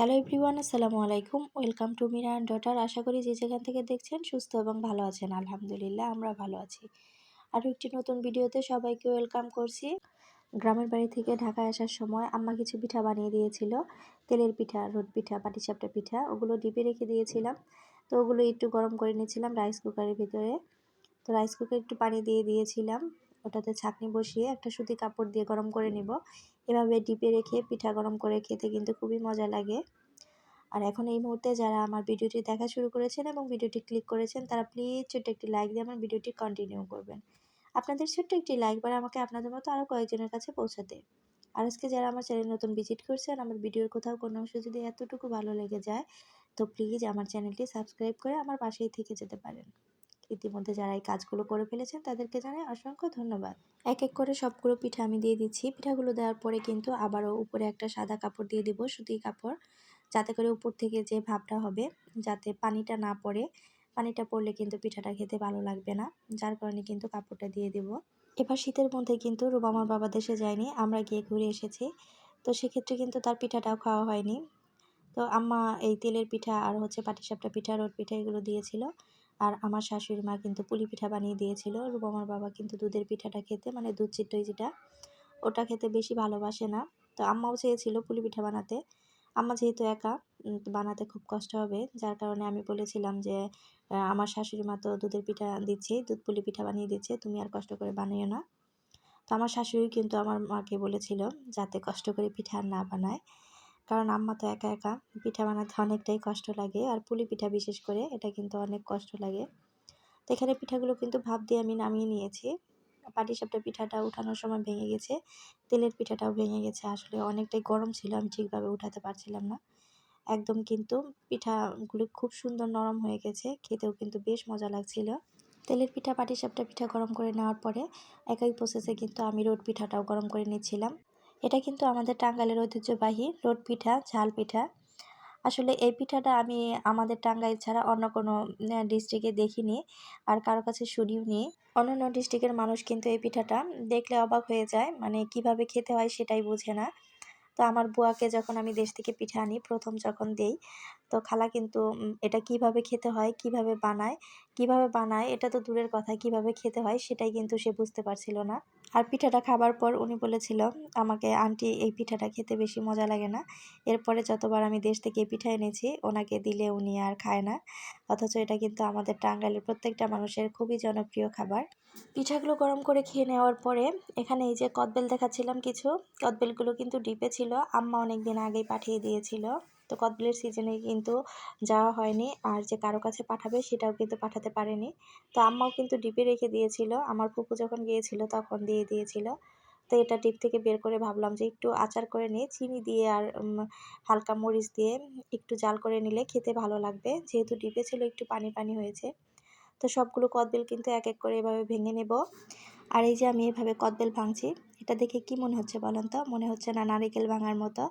Hello everyone আসসালামু আলাইকুম welcome to Mira and daughter আশা করি যে যেখান থেকে দেখছেন সুস্থ এবং ভালো আছেন। আলহামদুলিল্লাহ, আমরা ভালো আছি। আরও একটি নতুন ভিডিওতে সবাইকে ওয়েলকাম করছি। গ্রামের বাড়ি থেকে ঢাকায় আসার সময় আম্মা কিছু পিঠা বানিয়ে দিয়েছিল। তেলের পিঠা রোদ পিঠা পাটিসাপটা পিঠা, ওগুলো ডিপে রেখে দিয়েছিলাম। তো ওগুলো একটু গরম করে নিয়েছিলাম রাইস কুকারের ভিতরে। তো রাইস কুকারে একটু পানি দিয়ে দিয়েছিলাম। ওটাতে ছাঁকনি বসিয়ে একটা সুতি কাপড় দিয়ে গরম করে নিব। এভাবে ডিপে রেখে পিঠা গরম করে খেতে কিন্তু খুবই মজা লাগে। আর এখন এই মুহূর্তে যারা আমার ভিডিওটি দেখা শুরু করেছেন এবং ভিডিওটি ক্লিক করেছেন, তারা প্লিজ ছোট্ট একটি লাইক দিয়ে আমার ভিডিওটি কন্টিনিউ করবেন। আপনাদের ছোট্ট একটি লাইক বার আমাকে আপনাদের মতো আরও কয়েকজনের কাছে পৌঁছাতে। আর আজকে যারা আমার চ্যানেল নতুন ভিজিট করছেন, আমার ভিডিওর কোথাও কোনো অংশ যদি এতটুকু ভালো লেগে যায়, তো প্লিজ আমার চ্যানেলটি সাবস্ক্রাইব করে আমার পাশেই থেকে যেতে পারেন। ইতিমধ্যে যারা এই কাজগুলো করে ফেলেছেন, তাদেরকে জানাই অসংখ্য ধন্যবাদ। এক এক করে সবগুলো পিঠা আমি দিয়ে দিচ্ছি। পিঠাগুলো দেওয়ার পরে কিন্তু আবারও উপরে একটা সাদা কাপড় দিয়ে দিব সুতি কাপড়, যাতে করে উপর থেকে যে ভাবটা হবে, যাতে পানিটা না পড়ে। পানিটা পড়লে কিন্তু পিঠাটা খেতে ভালো লাগবে না। যার কারণে কিন্তু কাপড়টা দিয়ে দেব। এবার শীতের মধ্যে কিন্তু রুবামার বাবা দেশে যায়নি, আমরা গিয়ে ঘুরে এসেছি। তো সেক্ষেত্রে কিন্তু তার পিঠাটাও খাওয়া হয়নি। তো আম্মা এই তেলের পিঠা আর হচ্ছে পাটিসাপটা পিঠা রোদ পিঠা এগুলো দিয়েছিল। আর আমার শাশুড়ি মা কিন্তু পুলি পিঠা বানিয়ে দিয়েছিল। রূপমার বাবা কিন্তু দুধের পিঠাটা খেতে মানে দুধ চিট্টই যেটা, ওটা খেতে বেশি ভালোবাসে না। তো আম্মাও চেয়েছিল পুলি পিঠা বানাতে। আম্মা যেহেতু একা বানাতে খুব কষ্ট হবে। যার কারণে আমি বলেছিলাম যে আমার শাশুড়ি মা তো দুধের পিঠা দিচ্ছে, দুধ পুলি পিঠা বানিয়ে দিচ্ছে, তুমি আর কষ্ট করে বানিও না। তো আমার শাশুড়ি কিন্তু আমার মাকে বলেছিল, যাতে কষ্ট করে পিঠা না বানায়। কারণ আম্মা তো একা একা, পিঠা বানাতে অনেকটাই কষ্ট লাগে আর পুলি পিঠা বিশেষ করে, এটা কিন্তু অনেক কষ্ট লাগে। তো এখানে পিঠাগুলো কিন্তু ভাব দিয়ে আমি নামিয়ে নিয়েছি। পাটিসাপটা পিঠাটা উঠানোর সময় ভেঙে গেছে, তেলের পিঠাটাও ভেঙে গেছে, আসলে অনেকটাই গরম ছিল, আমি ঠিকভাবে উঠাতে পারছিলাম না। একদম কিন্তু পিঠাগুলো খুব সুন্দর নরম হয়ে গেছে, খেতেও কিন্তু বেশ মজা লাগছিল। তেলের পিঠা পাটিসাপটা পিঠা গরম করে নেওয়ার পরে, একই প্রসেসে কিন্তু আমি রোড পিঠাটাও গরম করে নিচ্ছিলাম। এটা কিন্তু আমাদের টাঙ্গাইলের ঐতিহ্যবাহী রোড পিঠা, ঝাল পিঠা। আসলে এই পিঠাটা আমি আমাদের টাঙ্গাইল ছাড়া অন্য কোনো ডিস্ট্রিক্টে দেখিনি আর কারও কাছে শুনিও নি। অন্যান্য ডিস্ট্রিক্টের মানুষ কিন্তু এই পিঠাটা দেখলে অবাক হয়ে যায় মানে কীভাবে খেতে হয় সেটাই বোঝে না। তো আমার বুয়াকে যখন আমি দেশ থেকে পিঠা আনি, প্রথম যখন দেই, তো খালা কিন্তু এটা কীভাবে খেতে হয়, কীভাবে বানায় কীভাবে বানায়, এটা তো দূরের কথা, কীভাবে খেতে হয় সেটাই কিন্তু সে বুঝতে পারছিল না। আর পিঠাটা খাবার পর উনি বলেছিল, আমাকে আন্টি এই পিঠাটা খেতে বেশি মজা লাগে না। এরপরে যতবার আমি দেশ থেকে পিঠা এনেছি, ওনাকে দিলে উনি আর খায় না। অথচ এটা কিন্তু আমাদের টাঙ্গাইলের প্রত্যেকটা মানুষের খুবই জনপ্রিয় খাবার। পিঠাগুলো গরম করে খেয়ে নেওয়ার পরে, এখানে এই যে কদবেল দেখাচ্ছিলাম কিছু, কদবেলগুলো কিন্তু ডিপে ছিল, আম্মা অনেক দিন আগেই পাঠিয়ে দিয়েছিল। তো কদবেলের সিজনে কিন্তু যাওয়া হয়নি। আর যে কারও কাছে পাঠাবে সেটাও কিন্তু পাঠাতে পারেনি। তো আম্মাও কিন্তু ডিপে রেখে দিয়েছিল। আমার ফুপু যখন গিয়েছিল তখন দিয়ে দিয়েছিল। তো এটা ডিপ থেকে বের করে ভাবলাম যে একটু আচার করে নিয়ে চিনি দিয়ে আর হালকা মরিচ দিয়ে একটু জাল করে নিলে খেতে ভালো লাগবে। যেহেতু ডিপে ছিল একটু পানি পানি হয়েছে। তো সবগুলো কদবেল কিন্তু এক এক করে এভাবে ভেঙে নেব। আর এই যে আমি এভাবে কদবেল ভাঙছি, এটা দেখে কি মনে হচ্ছে বলেন তো? মনে হচ্ছে না নারিকেল ভাঙার মতো।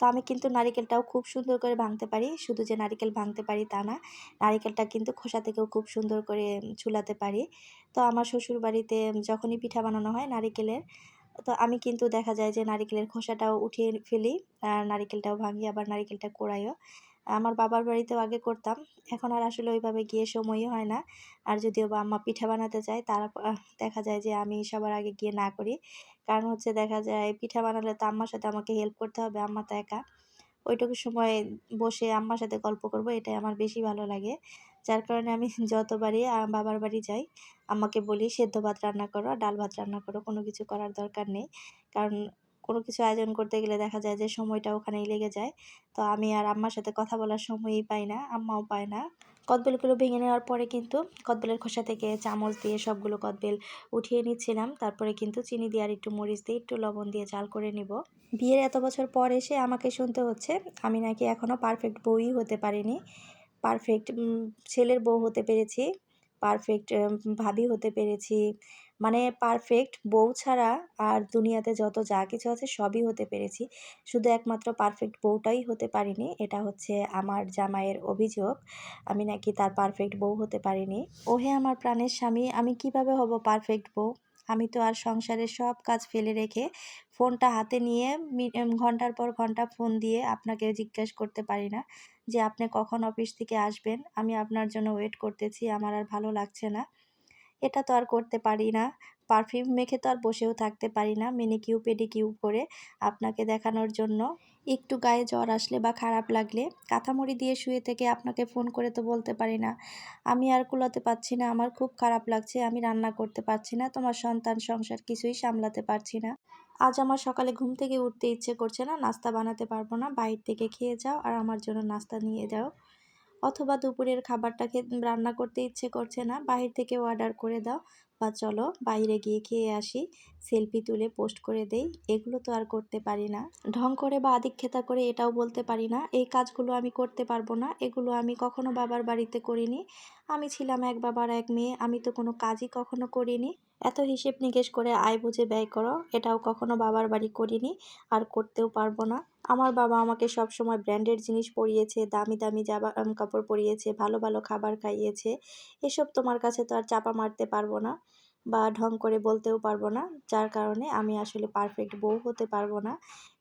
তো আমি কিন্তু নারিকেলটাও খুব সুন্দর করে ভাঙতে পারি। শুধু যে নারিকেল ভাঙতে পারি তা না, নারিকেলটা কিন্তু খোসা থেকেও খুব সুন্দর করে ঝুলাতে পারি। তো আমার শ্বশুর বাড়িতে যখনই পিঠা বানানো হয় নারিকেলের, তো আমি কিন্তু দেখা যায় যে নারিকেলের খোসাটাও উঠিয়ে ফেলি, আর নারিকেলটাও ভাঙি, আবার নারিকেলটা কোড়াইও। আমার বাবার বাড়িতেও আগে করতাম। এখন আর আসলে ওইভাবে গিয়ে সময়ই হয় না। আর যদিও বা আম্মা পিঠা বানাতে যায়, তারা দেখা যায় যে আমি সবার আগে গিয়ে না করি। কারণ হচ্ছে দেখা যায় পিঠা বানালে তো আম্মার সাথে আমাকে হেল্প করতে হবে, আম্মা তো একা। ওইটুকু সময় বসে আম্মার সাথে গল্প করব, এটাই আমার বেশি ভালো লাগে। যার কারণে আমি যতবারই বাবার বাড়ি যাই, আম্মাকে বলি, সেদ্ধ ভাত রান্না করো, ডাল ভাত রান্না করো, কোনো কিছু করার দরকার নেই। কারণ কোনো কিছু আয়োজন করতে গেলে দেখা যায় যে সময়টা ওখানেই লেগে যায়। তো আমি আর আম্মার সাথে কথা বলার সময়ই পাই না, আম্মাও পায় না। কদবেলগুলো ভেঙে নেওয়ার পরে কিন্তু কদবেলের খোসা থেকে চামচ দিয়ে সবগুলো কদবেল উঠিয়ে নিচ্ছিলাম। তারপরে কিন্তু চিনি দিয়ে আর একটু মরিচ দিয়ে একটু লবণ দিয়ে জাল করে নিব। বিয়ের এত বছর পর এসে আমাকে শুনতে হচ্ছে, আমি নাকি এখনও পারফেক্ট বউই হতে পারিনি। পারফেক্ট ছেলের বউ হতে পেরেছি। পারফেক্ট ভাবি হতে পেরেছি। মানে পারফেক্ট বউ ছাড়া আর দুনিয়াতে যত যা কিছু আছে সবই হতে পেরেছি। শুধু একমাত্র পারফেক্ট বউটাই হতে পারিনি, এটা হচ্ছে আমার জামাইয়ের অভিযোগ। আমি নাকি তার পারফেক্ট বউ হতে পারিনি। ওহে আমার প্রাণের স্বামী, আমি কীভাবে হব পারফেক্ট বউ? আমি তো আর সংসারের সব কাজ ফেলে রেখে ফোনটা হাতে নিয়ে ঘণ্টার পর ঘণ্টা ফোন দিয়ে আপনাকে জিজ্ঞেস করতে পারি না। যে আপনি কখন অফিস থেকে আসবেন, আমি আপনার জন্য ওয়েট করতেছি, আমার আর ভালো লাগছে না। এটা তো আর করতে পারি না। পারফিউম মেখে তো আর বসেও থাকতে পারি না মেনিকিউ পেডিকিউ করে আপনাকে দেখানোর জন্য। একটু গায়ে জ্বর আসলে বা খারাপ লাগলে কাঁথামুড়ি দিয়ে শুয়ে থেকে আপনাকে ফোন করে তো বলতে পারি না। আমি আর কুলাতে পারছি না, আমার খুব খারাপ লাগছে, আমি রান্না করতে পারছি না, তোমার সন্তান, সংসার কিছুই সামলাতে পারছি না। আজ আমার সকালে ঘুম থেকে উঠতে ইচ্ছে করছে না, নাস্তা বানাতে পারব না। বাইরে থেকে খেয়ে যাও আর আমার জন্য নাস্তা নিয়ে যাও। অথবা দুপুরের খাবারটা রান্না করতে ইচ্ছে করছে না বাহির থেকে অর্ডার করে দাও। বা চলো বাইরে গিয়ে খেয়ে আসি, সেলফি তুলে পোস্ট করে দেই। এগুলো তো আর করতে পারি না। ঢং করে বা আদিক্ষেতা করে এটাও বলতে পারি না, এই কাজগুলো আমি করতে পারব না, এগুলো আমি কখনো বাবার বাড়িতে করিনি। আমি ছিলাম এক বাবার এক মেয়ে, আমি তো কোনো কাজই কখনো করিনি। এত হিসেব নিকেশ করে আয় বুঝে ব্যয় করো, এটাও কখনো বাবার বাড়ি করিনি, আর করতেও পারব না। আমার বাবা আমাকে সব সময় ব্র্যান্ডেড জিনিস পরিয়েছে, দামি দামি জামা কাপড় পরিয়েছে, ভালো ভালো খাবার খাইয়েছে। এসব তোমার কাছে তো আর চাপা মারতে পারব না। বা ঢং করে বলতেও পারব না। যার কারণে আমি আসলে পারফেক্ট বউ হতে পারব না।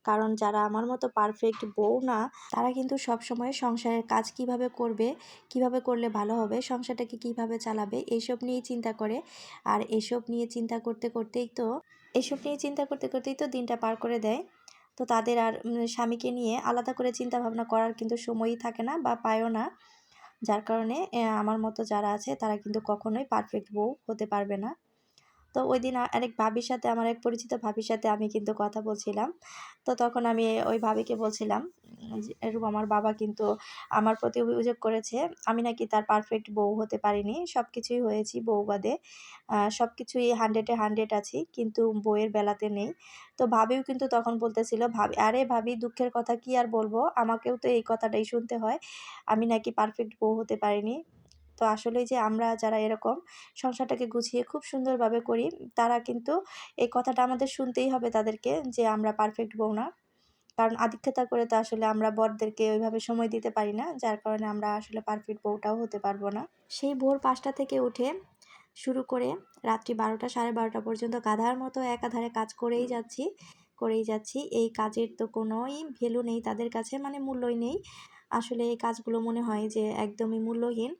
কারণ যারা আমার মতো পারফেক্ট বউ না, তারা কিন্তু সব সময় সংসারের কাজ কীভাবে করবে, কীভাবে করলে ভালো হবে, সংসারটাকে কীভাবে চালাবে এইসব নিয়েই চিন্তা করে। আর এসব নিয়ে চিন্তা করতে করতেই তো, এসব নিয়ে চিন্তা করতে করতেই তো দিনটা পার করে দেয়। তো তাদের আর স্বামীকে নিয়ে আলাদা করে চিন্তা ভাবনা করার কিন্তু সময়ই থাকে না বা পায়ও না। যার কারণে আমার মতো যারা আছে, তারা কিন্তু কখনোই পারফেক্ট বউ হতে পারবে না। তো ওই দিন আরেক ভাবির সাথে, আমার এক পরিচিত ভাবির সাথে আমি কিন্তু কথা বলছিলাম। তো তখন আমি ওই ভাবিকে বলছিলাম এরকম আমার বাবা কিন্তু আমার প্রতি অভিযোগ করেছে। আমি নাকি তার পারফেক্ট বউ হতে পারিনি। সব কিছুই হয়েছি বউ বাদে সব কিছুই হান্ড্রেডে হান্ড্রেড আছি, কিন্তু বউয়ের বেলাতে নেই। তো ভাবিও কিন্তু তখন বলতেছিল, ভাবি, আরে ভাবি, দুঃখের কথা কি আর বলব? আমাকেও তো এই কথাটাই শুনতে হয়। আমি নাকি পারফেক্ট বউ হতে পারিনি। তো আসলে যে আমরা যারা এরকম সংসারটাকে গুছিয়ে খুব সুন্দরভাবে করি, তারা কিন্তু এই কথাটা আমাদের শুনতেই হবে তাদেরকে যে আমরা পারফেক্ট বউ না। কারণ আদিক্ষেতা করে তো আসলে আমরা বরদেরকে ওইভাবে সময় দিতে পারি না, যার কারণে আমরা আসলে পারফেক্ট বউটাও হতে পারব না। সেই ভোর পাঁচটা থেকে উঠে শুরু করে রাত্রি বারোটা সাড়ে বারোটা পর্যন্ত গাধার মতো একাধারে কাজ করেই যাচ্ছি করেই যাচ্ছি। এই কাজের তো কোনোই ভ্যালু নেই তাদের কাছে মানে মূল্যই নেই। আসলে এই কাজগুলো মনে হয় যে একদমই মূল্যহীন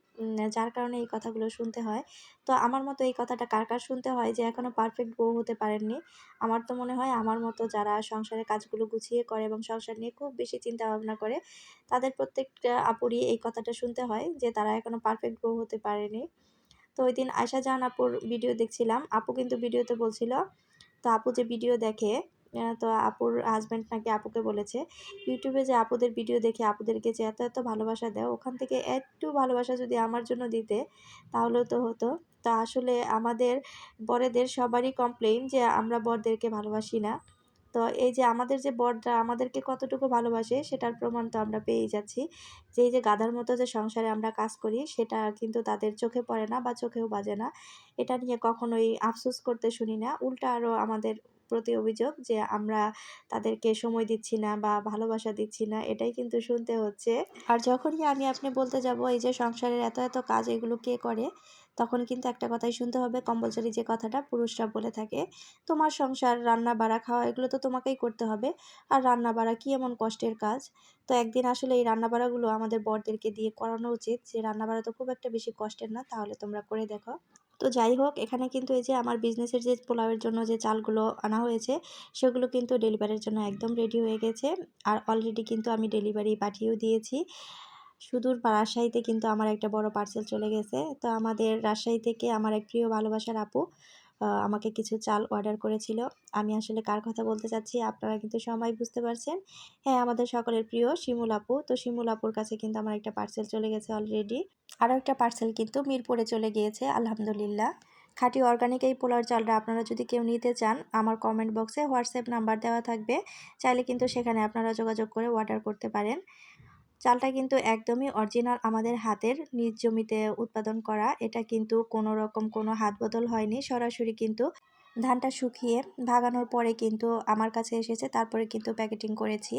যার কারণে এই কথাগুলো শুনতে হয়। তো আমার মতো এই কথাটা কার কার শুনতে হয় যে এখনও পারফেক্ট বউ হতে পারেননি? আমার তো মনে হয় আমার মতো যারা সংসারের কাজগুলো গুছিয়ে করে এবং সংসার নিয়ে খুব বেশি চিন্তা ভাবনা করে, তাদের প্রত্যেকটা আপুরই এই কথাটা শুনতে হয় যে তারা এখনও পারফেক্ট বউ হতে পারেনি। তো ওই দিন আয়শা জাহান আপুর ভিডিও দেখছিলাম। আপু কিন্তু ভিডিওতে বলছিল, তো আপু যে ভিডিও দেখে তো আপুর হাজব্যান্ড নাকি আপুকে বলেছে ইউটিউবে যে আপুদের ভিডিও দেখে আপুদেরকে যে এত এত ভালোবাসা দেয়, ওখান থেকে একটু ভালোবাসা যদি আমার জন্য দিতে, তাহলেও তো হতো। তা আসলে আমাদের বরেদের সবারই কমপ্লেইন যে আমরা বরদেরকে ভালোবাসি না। তো এই যে আমাদের যে বররা আমাদেরকে কতটুকু ভালোবাসে, সেটার প্রমাণ তো আমরা পেয়েই যাচ্ছি। যে এই যে গাধার মতো যে সংসারে আমরা কাজ করি, সেটা কিন্তু তাদের চোখে পড়ে না বা চোখেও বাজে না। এটা নিয়ে কখনোই আফসোস করতে শুনি না। উল্টা আরও আমাদের প্রতি অভিযোগ যে আমরা তাদেরকে সময় দিচ্ছি না বা ভালোবাসা দিচ্ছি না, এটাই কিন্তু শুনতে হচ্ছে। আর যখনই আমি আপনি বলতে যাব, এই যে সংসারের এত এত কাজ এগুলো কে করে, তখন কিন্তু একটা কথাই শুনতে হবে, কম্পালসারি যে কথাটা পুরুষরা বলে থাকে, তোমার সংসার, রান্না, বাড়া, খাওয়া, এগুলো তো তোমাকেই করতে হবে। আর রান্না, বাড়া কি এমন কষ্টের কাজ? তো একদিন আসলে এই রান্না, বাড়াগুলো আমাদের বরদেরকে দিয়ে করানো উচিত, যে রান্না, বাড়া তো খুব একটা বেশি কষ্টের না, তাহলে তোমরা করে দেখো। তো যাই হোক, এখানে কিন্তু এই যে আমার বিজনেসের যে পোলাওয়ের জন্য যে চালগুলো আনা হয়েছে, সেগুলো কিন্তু ডেলিভারির জন্য একদম রেডি হয়ে গেছে। আর অলরেডি কিন্তু আমি ডেলিভারি পাঠিয়েও দিয়েছি। সুদূর রাজশাহীতে কিন্তু আমার একটা বড় পার্সেল চলে গেছে। তো আমাদের রাজশাহী থেকে আমার এক প্রিয় ভালোবাসার আপু আমাকে কিছু চাল অর্ডার করেছিল। আমি আসলে কার কথা বলতে চাচ্ছি আপনারা কিন্তু সবাই বুঝতে পারছেন। হ্যাঁ আমাদের সকলের প্রিয় শিমুল আপু। তো শিমুল আপুর কাছে কিন্তু আমার একটা পার্সেল চলে গেছে অলরেডি আরও একটা পার্সেল কিন্তু মিরপুরে চলে গিয়েছে, আলহামদুলিল্লাহ। খাঁটি অর্গানিক এই পোলার চালটা আপনারা যদি কেউ নিতে চান, আমার কমেন্ট বক্সে হোয়াটসঅ্যাপ নাম্বার দেওয়া থাকবে। চাইলে কিন্তু সেখানে আপনারা যোগাযোগ করে অর্ডার করতে পারেন। চালটা কিন্তু একদমই অরিজিনাল আমাদের হাতের, নিজ জমিতে উৎপাদন করা। এটা কিন্তু কোনো রকম কোনো হাত বদল হয়নি। সরাসরি কিন্তু ধানটা শুকিয়ে ভাগানোর পরে কিন্তু আমার কাছে এসেছে, তারপরে কিন্তু প্যাকেটিং করেছি।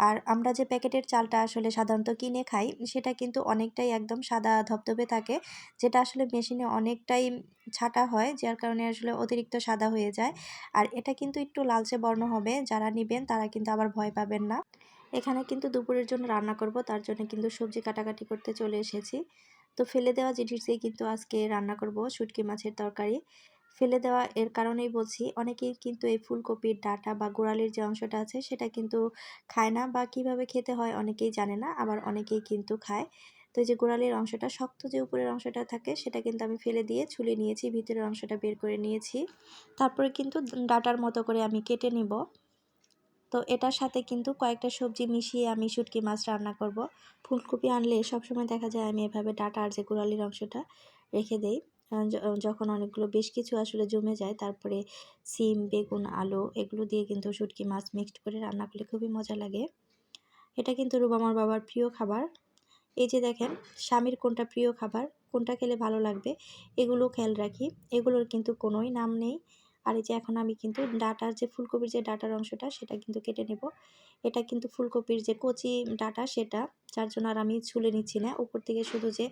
আর আমরা যে প্যাকেটের চালটা আসলে সাধারণত কিনে খাই, সেটা কিন্তু অনেকটাই একদম সাদা ধবধবে থাকে, যেটা আসলে মেশিনে অনেকটাই ছাটা হয়, যার কারণে আসলে অতিরিক্ত সাদা হয়ে যায়। আর এটা কিন্তু একটু লালচে বর্ণ হবে, যারা নেবেন তারা কিন্তু আবার ভয় পাবেন না। এখানে কিন্তু দুপুরের জন্য রান্না করব, তার জন্য কিন্তু সবজি কাটাকাটি করতে চলে এসেছি। তো ফেলে দেওয়া জিনিস দিয়ে কিন্তু আজকে রান্না করব, শুটকি মাছের তরকারি। ফেলে দেওয়া এর কারণেই বলছি, অনেকেই কিন্তু এই ফুলকপির ডাটা বা গোড়ালির যে অংশটা আছে সেটা কিন্তু খায় না বা কীভাবে খেতে হয় অনেকেই জানে না, আবার অনেকেই কিন্তু খায়। তো এই যে গোড়ালির অংশটা, শক্ত যে উপরের অংশটা থাকে সেটা কিন্তু আমি ফেলে দিয়ে ছুলে নিয়েছি, ভিতরের অংশটা বের করে নিয়েছি। তারপরে কিন্তু ডাটার মতো করে আমি কেটে নিব। তো এটার সাথে কিন্তু কয়েকটা সবজি মিশিয়ে আমি শুটকি মাছ রান্না করব। ফুলকপি আনলে সবসময় দেখা যায় আমি এভাবে ডাটা আর যে গোড়ালির অংশটা রেখে দেই। যখন অনেকগুলো বেশ কিছু আসলে জমে যায়, তারপরে সিম, বেগুন, আলু এগুলো দিয়ে কিন্তু শুটকি মাছ মিক্সড করে রান্না করলে খুবই মজা লাগে। এটা কিন্তু রুবামার বাবার প্রিয় খাবার। এই যে দেখেন, স্বামীর কোনটা প্রিয় খাবার, কোনটা খেলে ভালো লাগবে, এগুলো খেয়াল রাখি। এগুলোর কিন্তু কোনোই নাম নেই। আর এই যে এখন আমি কিন্তু ডাটার যে ফুলকপির যে ডাটার অংশটা, সেটা কিন্তু কেটে নেব। এটা কিন্তু ফুলকপির যে কচি ডাটা, সেটা, যার জন্য আর আমি ছুলে নিচ্ছি না। উপর থেকে শুধু যে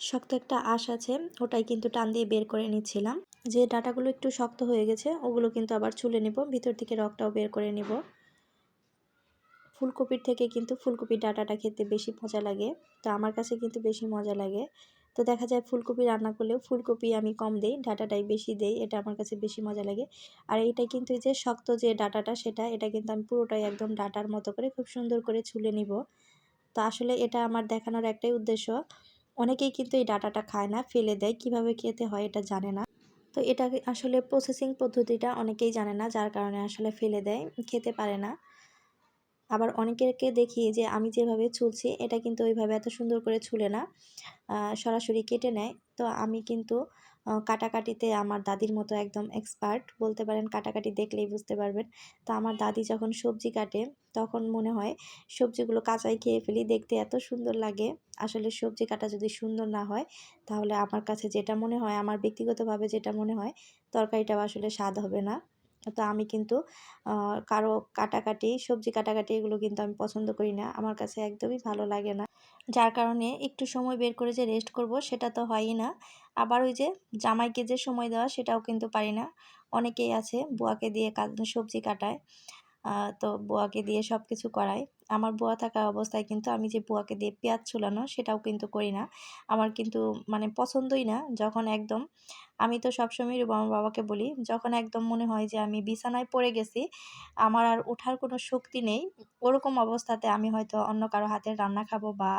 শক্ত একটা আশ আছে, ওটাই কিন্তু টান দিয়ে বের করে নিচ্ছিলাম। যে ডাটাগুলো একটু শক্ত হয়ে গেছে, ওগুলো কিন্তু আবার ছুলে নেব। ভিতর থেকে রকটাও বের করে নেব। ফুলকপির থেকে কিন্তু ফুলকপির ডাটাটা খেতে বেশি মজা লাগে। তো আমার কাছে কিন্তু বেশি মজা লাগে। তো দেখা যায় ফুলকপি রান্না করলেও ফুলকপি আমি কম দেই, ডাটাটাই বেশি দেই, এটা আমার কাছে বেশি মজা লাগে। আর এটা কিন্তু যে শক্ত যে ডাটাটা সেটা, এটা কিন্তু আমি পুরোটাই একদম ডাটার মতো করে খুব সুন্দর করে ছুলে নিব। তো আসলে এটা আমার দেখানোর একটাই উদ্দেশ্য। অনেকেই কিন্তু এই ডাটাটা খায় না, ফেলে দেয়, কীভাবে খেতে হয় এটা জানে না। তো এটা আসলে প্রসেসিং পদ্ধতিটা অনেকেই জানে না, যার কারণে আসলে ফেলে দেয়, খেতে পারে না। আবার অনেকেরকে দেখি যে আমি যেভাবে ছুলছি, এটা কিন্তু ওইভাবে এত সুন্দর করে ছুলে না। সরাসরি কেটে নেয়। তো আমি কিন্তু কাটাকাটিতে আমার দাদির মতো একদম এক্সপার্ট বলতে পারেন কাটাকাটি দেখলেই বুঝতে পারবেন। তো আমার দাদি যখন সবজি কাটে, তখন মনে হয় সবজিগুলো কাঁচাই খেয়ে ফেলি, দেখতে এত সুন্দর লাগে। আসলে সবজি কাটা যদি সুন্দর না হয়, তাহলে আমার কাছে যেটা মনে হয়, আমার ব্যক্তিগতভাবে যেটা মনে হয়, তরকারিটাও আসলে স্বাদ হবে না। তো আমি কিন্তু কারও কাটাকাটি, সবজি কাটাকাটি এগুলো কিন্তু আমি পছন্দ করি না। আমার কাছে একদমই ভালো লাগে না। যার কারণে একটু সময় বের করে যে রেস্ট করব সেটা তো হয়ই না। আবার ওই যে জামাইকে যে সময় দেওয়া সেটাও কিন্তু পারি না। অনেকেই আছে, বুয়াকে দিয়ে সবজি কাটায়। তো বুয়াকে দিয়ে সব কিছু করাই আমার বুয়া থাকা অবস্থায় কিন্তু আমি যে বুয়াকে দিয়ে পেঁয়াজ ছুলানো সেটাও কিন্তু করি না। আমার কিন্তু মানে পছন্দই না, যখন একদম আমি তো সবসময় আমার বাবাকে বলি, যখন একদম মনে হয় যে আমি বিছানায় পড়ে গেছি, আমার আর ওঠার কোনো শক্তি নেই, ওরকম অবস্থাতে আমি হয়তো অন্য কারও হাতের রান্না খাব বা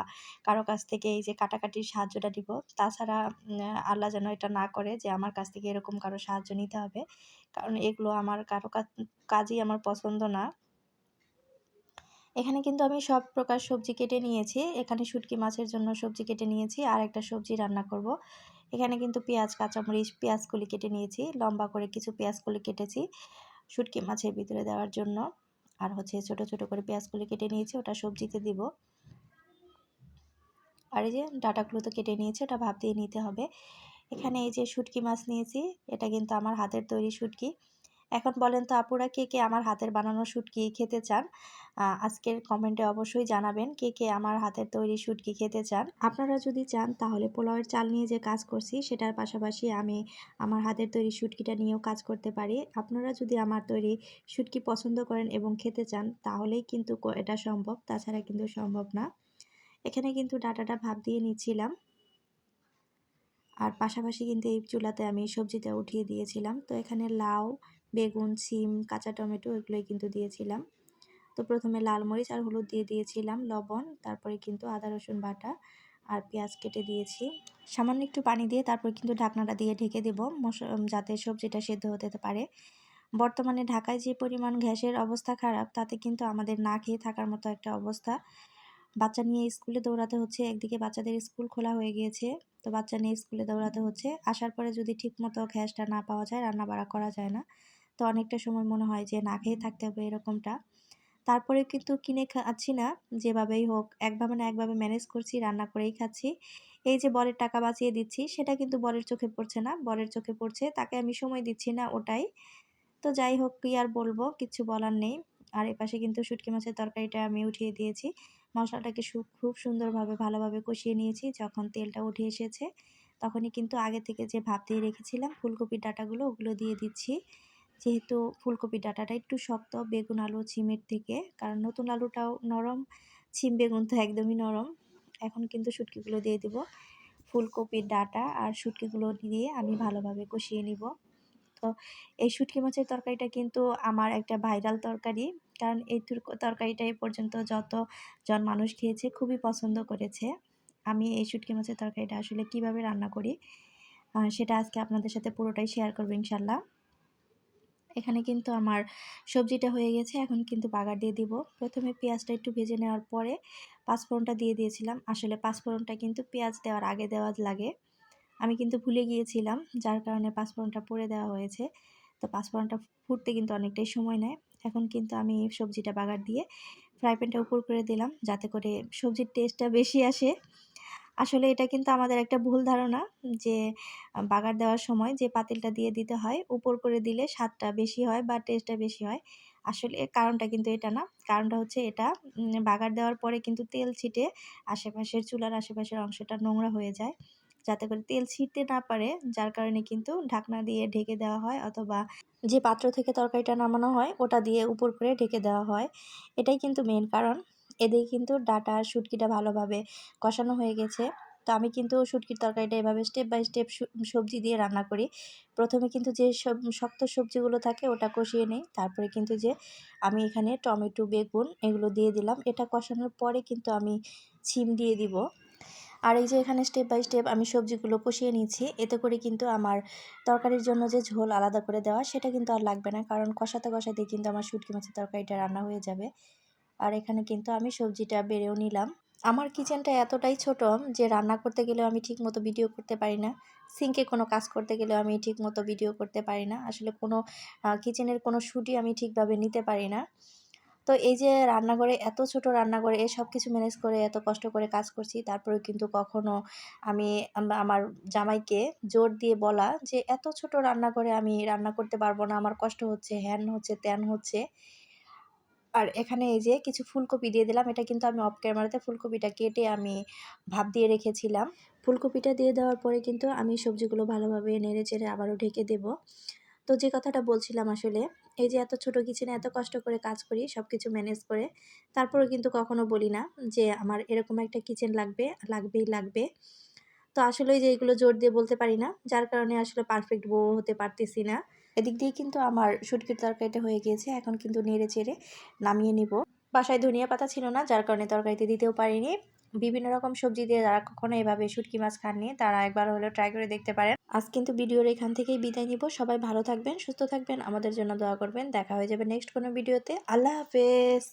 কারও কাছ থেকে এই যে কাটাকাটির সাহায্যটা দিব। তাছাড়া আল্লাহ যেন এটা না করে যে আমার কাছ থেকে এরকম কারও সাহায্য নিতে হবে, কারণ এগুলো আমার কারও কাজই আমার পছন্দ না। এখানে কিন্তু আমি সব প্রকার সবজি কেটে নিয়েছি। এখানে শুটকি মাছের জন্য সবজি কেটে নিয়েছি। আর একটা সবজি রান্না করব। এখানে কিন্তু পেঁয়াজ, কাঁচামরিচ পেঁয়াজ কলি কেটে নিয়েছি। লম্বা করে কিছু পেঁয়াজ কলি কেটেছি শুটকি মাছের ভিতরে দেওয়ার জন্য। আর হচ্ছে ছোট ছোট করে পেঁয়াজ কলি কেটে নিয়েছি। ওটা সবজিতে দিব। আর এই যে ডাটাগুলো তো কেটে নিয়েছি, ওটা ভাব দিয়ে নিতে হবে। এখানে এই যে শুটকি মাছ নিয়েছি, এটা কিন্তু আমার হাতের তৈরি শুটকি। এখন বলেন তো, আপুরা কে কে আমার হাতের বানানো শুটকি খেতে চান? আজকের কমেন্টে অবশ্যই জানাবেন কে কে আমার হাতের তৈরি শুটকি খেতে চান। আপনারা যদি চান তাহলে পোলাওয়ের চাল নিয়ে যে কাজ করছি সেটার পাশাপাশি আমি আমার হাতের তৈরি শুটকিটা নিয়েও কাজ করতে পারি। আপনারা যদি আমার তৈরি শুটকি পছন্দ করেন এবং খেতে চান তাহলেই কিন্তু এটা সম্ভব, তাছাড়া কিন্তু সম্ভব না। এখানে কিন্তু ডাটাটা ভাব দিয়ে নিচ্ছিলাম। আর পাশাপাশি কিন্তু এই চুলাতে আমি সবজিটা উঠিয়ে দিয়েছিলাম। তো এখানে লাউ বেগুন, সিম, কাঁচা টমেটো এগুলোই কিন্তু দিয়েছিলাম। তো প্রথমে লাল মরিচ আর হলুদ দিয়ে দিয়েছিলাম লবণ, তারপরে কিন্তু আদা, রসুন বাটা আর পেঁয়াজ কেটে দিয়েছি। সামান্য একটু পানি দিয়ে তারপর কিন্তু ঢাকনাটা দিয়ে ঢেকে দেবো যাতে সবজিটা সেদ্ধ হতে পারে। বর্তমানে ঢাকায় যে পরিমাণ গ্যাসের অবস্থা খারাপ, তাতে কিন্তু আমাদের না খেয়ে থাকার মতো একটা অবস্থা। বাচ্চা নিয়ে স্কুলে দৌড়াতে হচ্ছে, একদিকে বাচ্চাদের স্কুল খোলা হয়ে গিয়েছে, তো বাচ্চা নিয়ে স্কুলে দৌড়াতে হচ্ছে। আসার পরে যদি ঠিকমতো গ্যাসটা না পাওয়া যায় রান্না বাড়া করা যায় না। তো অনেকটা সময় মনে হয় যে না খেয়ে থাকতে হবে এরকমটা। তারপরে কিন্তু কিনে খাচ্ছি না, যেভাবেই হোক, একভাবে না একভাবে ম্যানেজ করছি, রান্না করেই খাচ্ছি। এই যে বরের টাকা বাঁচিয়ে দিচ্ছি, সেটা কিন্তু বরের চোখে পড়ছে না, বরের চোখে পড়ছে, তাকে আমি সময় দিচ্ছি না ওটাই। তো যাই হোক, কি আর বলব, কিছু বলার নেই। আর এপাশে কিন্তু শুটকি মাছের তরকারিটা আমি উঠিয়ে দিয়েছি। মশলাটাকে খুব সুন্দরভাবে, ভালোভাবে কষিয়ে নিয়েছি, যখন তেলটা উঠে এসেছে, তখনই কিন্তু আগে থেকে যে ভাপ দিয়ে রেখেছিলাম, ফুলকপির ডাটাগুলো ওগুলো দিয়ে দিচ্ছি। যেহেতু ফুলকপির ডাঁটাটা একটু শক্ত, বেগুন, আলু, ছিমের থেকে, কারণ নতুন আলুটাও নরম, ছিম বেগুন তো একদমই নরম। এখন কিন্তু শুটকিগুলো দিয়ে দিব। ফুলকপির ডাঁটা আর শুটকিগুলো দিয়ে আমি ভালোভাবে কষিয়ে নিব। তো এই শুটকি মাছের তরকারিটা কিন্তু আমার একটা ভাইরাল তরকারি, কারণ এই তরকারিটা এ পর্যন্ত যতজন মানুষ খেয়েছে খুবই পছন্দ করেছে। আমি এই শুটকি মাছের তরকারিটা আসলে কীভাবে রান্না করি সেটা আজকে আপনাদের সাথে পুরোটাই শেয়ার করব ইনশাল্লাহ। এখানে কিন্তু আমার সবজিটা হয়ে গেছে, এখন কিন্তু বাগার দিয়ে দিব। প্রথমে পেঁয়াজটা একটু ভেজে নেওয়ার পরে পাঁচফোড়নটা দিয়ে দিয়েছিলাম। আসলে পাঁচফোড়নটা কিন্তু পেঁয়াজ দেওয়ার আগে দেওয়া লাগে। আমি কিন্তু ভুলে গিয়েছিলাম, যার কারণে পাঁচফোড়নটা পরে দেওয়া হয়েছে। তো পাঁচফোড়নটা ফুটতে কিন্তু অনেকটাই সময় নেয়। এখন কিন্তু আমি সবজিটা বাগার দিয়ে ফ্রাই প্যানটা উপর করে দিলাম, যাতে করে সবজির টেস্টটা বেশি আসে। আসলে এটা কিন্তু আমাদের একটা ভুল ধারণা যে বাগার দেওয়ার সময় যে পাতিলটা দিয়ে দিতে হয়, উপর করে দিলে স্বাদটা বেশি হয় বা টেস্টটা বেশি হয়। আসলে কারণটা কিন্তু এটা না। কারণটা হচ্ছে এটা বাগার দেওয়ার পরে কিন্তু তেল ছিটে আশেপাশের চুলার আশেপাশের অংশটা নোংরা হয়ে যায়। যাতে করে তেল ছিটতে না পারে, যার কারণে কিন্তু ঢাকনা দিয়ে ঢেকে দেওয়া হয় অথবা যে পাত্র থেকে তরকারিটা নামানো হয়, ওটা দিয়ে উপর করে ঢেকে দেওয়া হয়। এটাই কিন্তু মেন কারণ। এদিকে কিন্তু ডাটা আর শুটকিটা ভালোভাবে কষানো হয়ে গেছে। তো আমি কিন্তু শুটকির তরকারিটা এভাবে স্টেপ বাই স্টেপ সবজি দিয়ে রান্না করি। প্রথমে কিন্তু যে সব, শক্ত সবজিগুলো থাকে ওটা কষিয়ে নিই। তারপরে কিন্তু যে আমি এখানে টমেটো, বেগুন এগুলো দিয়ে দিলাম। এটা কষানোর পরে কিন্তু আমি ছিম দিয়ে দিব। আর এই যে এখানে স্টেপ বাই স্টেপ আমি সবজিগুলো কষিয়ে নিচ্ছি। এতে করে কিন্তু আমার তরকারির জন্য যে ঝোল আলাদা করে দেওয়া সেটা কিন্তু আর লাগবে না। কারণ কষাতে কষাতে কিন্তু আমার শুটকি মাছের তরকারিটা রান্না হয়ে যাবে। আর এখানে কিন্তু আমি সবজিটা বেড়েও নিলাম। আমার কিচেনটা এতটাই ছোট যে রান্না করতে গেলেও আমি ঠিকমতো ভিডিও করতে পারি না। সিঙ্কে কোনো কাজ করতে গেলেও আমি ঠিকমতো ভিডিও করতে পারি না। আসলে কোনো কিচেনের কোনো শ্যুটই আমি ঠিকভাবে নিতে পারি না। তো এই যে রান্নাঘরে এত ছোট রান্নাঘরে এই সব কিছু ম্যানেজ করে এত কষ্ট করে কাজ করছি, তারপরেও কিন্তু কখনো আমি, আমার জামাইকে জোর দিয়ে বলা যে, এত ছোট রান্নাঘরে আমি রান্না করতে পারব না। আমার কষ্ট হচ্ছে, হ্যান হচ্ছে, ত্যান হচ্ছে। আর এখানে এই যে কিছু ফুলকপি দিয়ে দিলাম, এটা কিন্তু আমি অফ ক্যামেরাতে ফুলকপিটা কেটে আমি ভাপ দিয়ে রেখেছিলাম। ফুলকপিটা দিয়ে দেওয়ার পরে কিন্তু আমি সবজিগুলো ভালোভাবে নেড়ে চেড়ে আবারও ঢেকে দেব। তো যে কথাটা বলছিলাম আসলে, এই যে এত ছোট কিচেনে এত কষ্ট করে কাজ করি সব কিছু ম্যানেজ করে, তারপরেও কিন্তু কখনো বলি না যে আমার এরকম একটা কিচেন লাগবে, লাগবেই লাগবে। তো আসলে যে এগুলো জোর দিয়ে বলতে পারি না, যার কারণে আসলে পারফেক্ট বউ হতে পারতেছি না। এদিক দিয়ে কিন্তু আমার শুটকির তরকারিটা হয়ে গিয়েছে, এখন কিন্তু নেড়ে চেড়ে নামিয়ে নিব। বাসায় ধনিয়া পাতা ছিল না, যার কারণে তরকারিতে দিতেও পারিনি। বিভিন্ন রকম সবজি দিয়ে যারা কখনো এভাবে শুটকি মাছ খাননি, তারা একবার হলেও ট্রাই করে দেখতে পারেন। আজ কিন্তু ভিডিওর এখান থেকেই বিদায় নিব। সবাই ভালো থাকবেন, সুস্থ থাকবেন, আমাদের জন্য দোয়া করবেন। দেখা হয়ে যাবে নেক্সট কোনো ভিডিওতে। আল্লাহ হাফেজ।